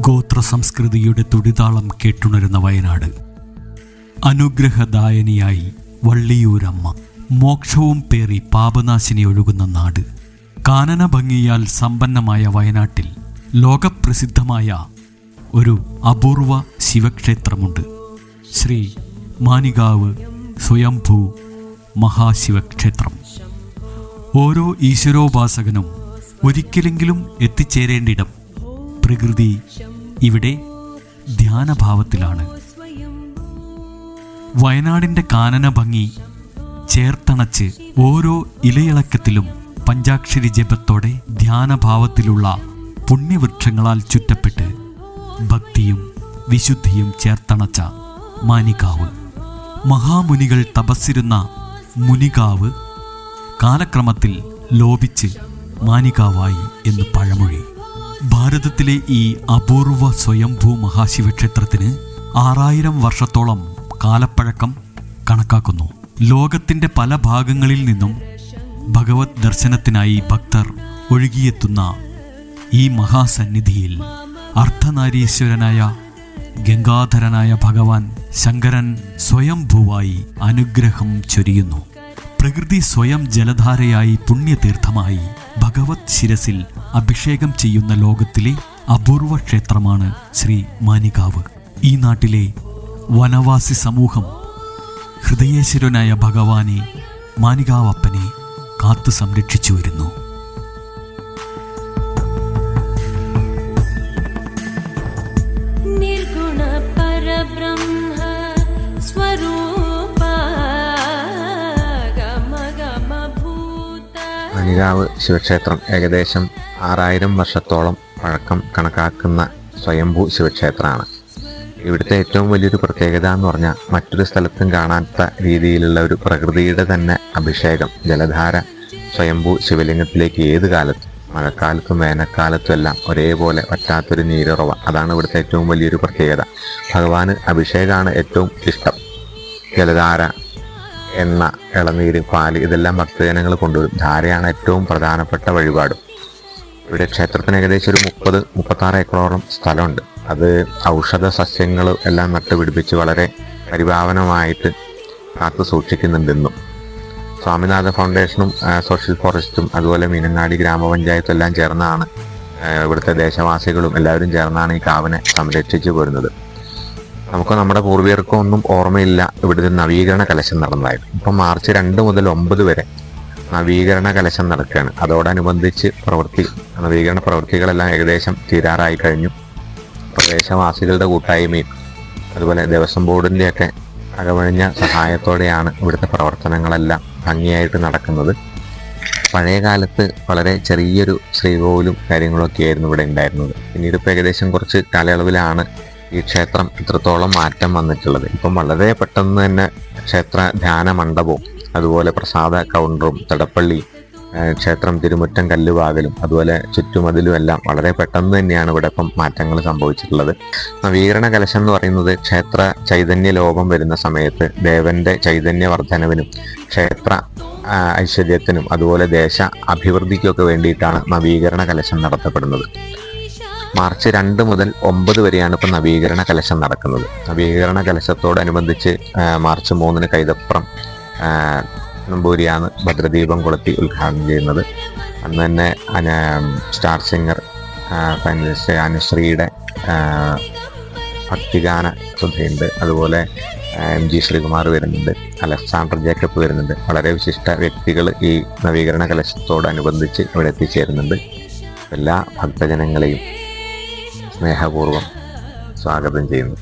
ഗോത്ര സംസ്കൃതിയുടെ തുടിതാളം കേട്ടുണരുന്ന വയനാട്. അനുഗ്രഹദായനിയായി വള്ളിയൂരമ്മ മോക്ഷവും പേറി പാപനാശിനി ഒഴുകുന്ന നാട്. കാനന ഭംഗിയാൽ സമ്പന്നമായ വയനാട്ടിൽ ലോകപ്രസിദ്ധമായ ഒരു അപൂർവ ശിവക്ഷേത്രമുണ്ട്. ശ്രീ മാനികാവ് സ്വയംഭൂ മഹാശിവക്ഷേത്രം. ഓരോ ഈശ്വരോപാസകനും ഒരിക്കലെങ്കിലും എത്തിച്ചേരേണ്ടിടം. പ്രകൃതി ഇവിടെ ധ്യാനഭാവത്തിലാണ്. വയനാടിന്റെ കാനന ഭംഗി ചേർത്തണച്ച് ഓരോ ഇലയിളക്കത്തിലും പഞ്ചാക്ഷരി ജപത്തോടെ ധ്യാനഭാവത്തിലുള്ള പുണ്യവൃക്ഷങ്ങളാൽ ചുറ്റപ്പെട്ട് ഭക്തിയും വിശുദ്ധിയും ചേർത്തണച്ച മാനികാവ്. മഹാമുനികൾ തപസ്സിരുന്ന മുനികാവ് കാലക്രമത്തിൽ ലോപിച്ച് മാനികാവായി എന്ന് പഴമൊഴി. ഭാരതത്തിലെ ഈ അപൂർവ സ്വയംഭൂ മഹാശിവക്ഷേത്രത്തിന് ആറായിരം വർഷത്തോളം കാലപ്പഴക്കം കണക്കാക്കുന്നു. ലോകത്തിന്റെ പല ഭാഗങ്ങളിൽ നിന്നും ഭഗവത് ദർശനത്തിനായി ഭക്തർ ഒഴുകിയെത്തുന്ന ഈ മഹാസന്നിധിയിൽ അർദ്ധനാരീശ്വരനായ ഗംഗാധരനായ ഭഗവാൻ ശങ്കരൻ സ്വയംഭൂവായി അനുഗ്രഹം ചൊരിയുന്നു. പ്രകൃതി സ്വയം ജലധാരയായി പുണ്യതീർത്ഥമായി ഭഗവത് ശിരസിൽ അഭിഷേകം ചെയ്യുന്ന ലോകത്തിലെ അപൂർവ ക്ഷേത്രമാണ് ശ്രീ മാനികാവ്. ഈ നാട്ടിലെ വനവാസി സമൂഹം ഹൃദയേശ്വരനായ ഭഗവാനെ മാനികാവപ്പനെ കാത്തു സംരക്ഷിച്ചു വരുന്നു. भूत ശിവക്ഷേത്രം ഏകദേശം ആറായിരം വർഷത്തോളം പഴക്കം കണക്കാക്കുന്ന സ്വയംഭൂ ശിവക്ഷേത്രമാണ്. ഇവിടുത്തെ ഏറ്റവും വലിയൊരു പ്രത്യേകത എന്ന് പറഞ്ഞാൽ മറ്റൊരു സ്ഥലത്തും കാണാത്ത രീതിയിലുള്ള ഒരു പ്രകൃതിയുടെ തന്നെ അഭിഷേകം ജലധാര സ്വയംഭൂ ശിവലിംഗത്തിലേക്ക് ഏത് കാലത്തും മഴക്കാലത്തും വേനൽക്കാലത്തും എല്ലാം ഒരേപോലെ പറ്റാത്തൊരു നീരുറവ. അതാണ് ഇവിടുത്തെ ഏറ്റവും വലിയൊരു പ്രത്യേകത. ഭഗവാന് അഭിഷേകമാണ് ഏറ്റവും ഇഷ്ടം. ജലധാര എണ്ണ ഇളനീര് പാൽ ഇതെല്ലാം ഭക്തജനങ്ങൾ കൊണ്ടുവരും. ധാരയാണ് ഏറ്റവും പ്രധാനപ്പെട്ട വഴിപാട്. ഇവിടെ ക്ഷേത്രത്തിന് ഏകദേശം ഒരു മുപ്പത് മുപ്പത്താറ് ഏക്കറോളം സ്ഥലമുണ്ട്. അത് ഔഷധ സസ്യങ്ങൾ എല്ലാം നട്ടുപിടിപ്പിച്ച് വളരെ പരിഭാവനമായിട്ട് കാത്തു സൂക്ഷിക്കുന്നുണ്ടെന്നും സ്വാമിനാഥ ഫൗണ്ടേഷനും സോഷ്യൽ ഫോറസ്റ്റും അതുപോലെ മീനങ്ങാടി ഗ്രാമപഞ്ചായത്തും എല്ലാം ചേർന്നാണ് ഇവിടുത്തെ ദേശവാസികളും എല്ലാവരും ചേർന്നാണ് ഈ കാവിനെ സംരക്ഷിച്ചു പോരുന്നത്. നമുക്ക് നമ്മുടെ പൂർവികർക്കും ഒന്നും ഓർമ്മയില്ല. ഇവിടുത്തെ നവീകരണ കലശം നടന്നതായിട്ട് ഇപ്പം മാർച്ച് രണ്ട് മുതൽ ഒമ്പത് വരെ നവീകരണ കലശം നടക്കുകയാണ്. അതോടനുബന്ധിച്ച് പ്രവൃത്തി നവീകരണ പ്രവൃത്തികളെല്ലാം ഏകദേശം തീരാറായി കഴിഞ്ഞു. പ്രദേശവാസികളുടെ കൂട്ടായ്മയും അതുപോലെ ദേവസ്വം ബോർഡിന്റെയൊക്കെ അകമഴിഞ്ഞ സഹായത്തോടെയാണ് ഇവിടുത്തെ പ്രവർത്തനങ്ങളെല്ലാം ഭംഗിയായിട്ട് നടക്കുന്നത്. പഴയ കാലത്ത് വളരെ ചെറിയൊരു ശ്രീകോവിലും കാര്യങ്ങളൊക്കെ ആയിരുന്നു ഇവിടെ ഉണ്ടായിരുന്നത്. പിന്നീട് ഇപ്പോൾ ഏകദേശം കുറച്ച് കാലയളവിലാണ് ഈ ക്ഷേത്രം ഇത്രത്തോളം മാറ്റം വന്നിട്ടുള്ളത്. ഇപ്പം വളരെ പെട്ടെന്ന് തന്നെ ക്ഷേത്ര ധ്യാന മണ്ഡപവും അതുപോലെ പ്രസാദ കൗണ്ടറും തടപ്പള്ളി ക്ഷേത്രം തിരുമുറ്റം കല്ലുവാകലും അതുപോലെ ചുറ്റുമതിലും എല്ലാം വളരെ പെട്ടെന്ന് തന്നെയാണ് ഇവിടെ ഇപ്പം മാറ്റങ്ങൾ സംഭവിച്ചിട്ടുള്ളത്. നവീകരണ കലശം എന്ന് പറയുന്നത് ക്ഷേത്ര ചൈതന്യ ലോപം വരുന്ന സമയത്ത് ദേവന്റെ ചൈതന്യ വർധനവിനും ക്ഷേത്ര ഐശ്വര്യത്തിനും അതുപോലെ ദേശ അഭിവൃദ്ധിക്കൊക്കെ വേണ്ടിയിട്ടാണ് നവീകരണ കലശം നടത്തപ്പെടുന്നത്. മാർച്ച് രണ്ട് മുതൽ ഒമ്പത് വരെയാണ് ഇപ്പം നവീകരണ കലശം നടക്കുന്നത്. നവീകരണ കലശത്തോടനുബന്ധിച്ച് മാർച്ച് മൂന്നിന് കൈതപ്പുറം നമ്പൂരിയാണ് ഭദ്രദീപം കൊളുത്തി ഉദ്ഘാടനം ചെയ്യുന്നത്. അന്ന് തന്നെ സ്റ്റാർ സിംഗർ ഫൈനലിസ്റ്റ് അനുശ്രീയുടെ ഭക്തിഗാന ശ്രദ്ധയുണ്ട്. അതുപോലെ എം ജി ശ്രീകുമാർ വരുന്നുണ്ട്. അലക്സാണ്ടർ ജേക്കബ് വരുന്നുണ്ട്. വളരെ വിശിഷ്ട വ്യക്തികൾ ഈ നവീകരണ കലശത്തോടനുബന്ധിച്ച് ഇവിടെ എത്തിച്ചേരുന്നുണ്ട്. എല്ലാ ഭക്തജനങ്ങളെയും സ്നേഹപൂർവ്വം സ്വാഗതം ചെയ്യുന്നു